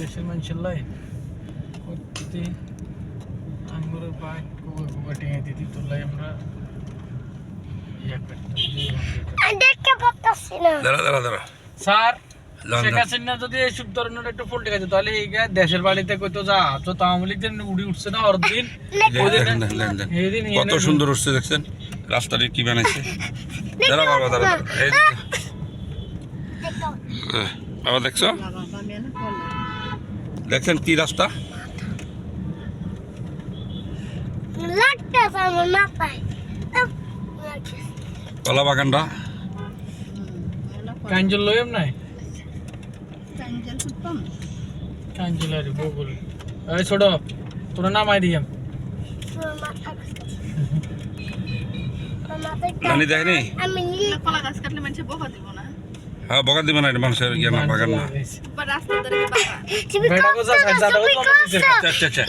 দেশের মানুষের লাই করতে আঙ্গুরের বাইক কুবা টেঙে দিতি তোর লাই আমরা। ইয়া করতাম দেখতে পাচ্ছি না? দাঁড়া দাঁড়া দাঁড়া। স্যার শেখ হাসিনা যদি এইসব ধরনের একটু ফোল্টে গেছে তাহলে এই দেশের বাড়িতে কইতো যা তো আওয়ামী উড়ি উঠছে না ওর দিন। কত সুন্দর উঠছে দেখছেন? রাস্তাটি কি বানাইছে? দাঁড়া বাবা দাঁড়া দাঁড়া। এই বাবা দেখছ? দেখছেন কি রাস্তা? কলা বাগানটা? কাঞ্জল লইম নাই? কাঞ্জল আরে বগুল। এই ছোট তোর নাম আই দিয়াম দেখনি আমি কলা গাছ কাটলে মানুষে বকা দিব না। হ্যাঁ বকা দিবে না এটা মানুষের ইয়ে না বাগান না। আচ্ছা আচ্ছা আচ্ছা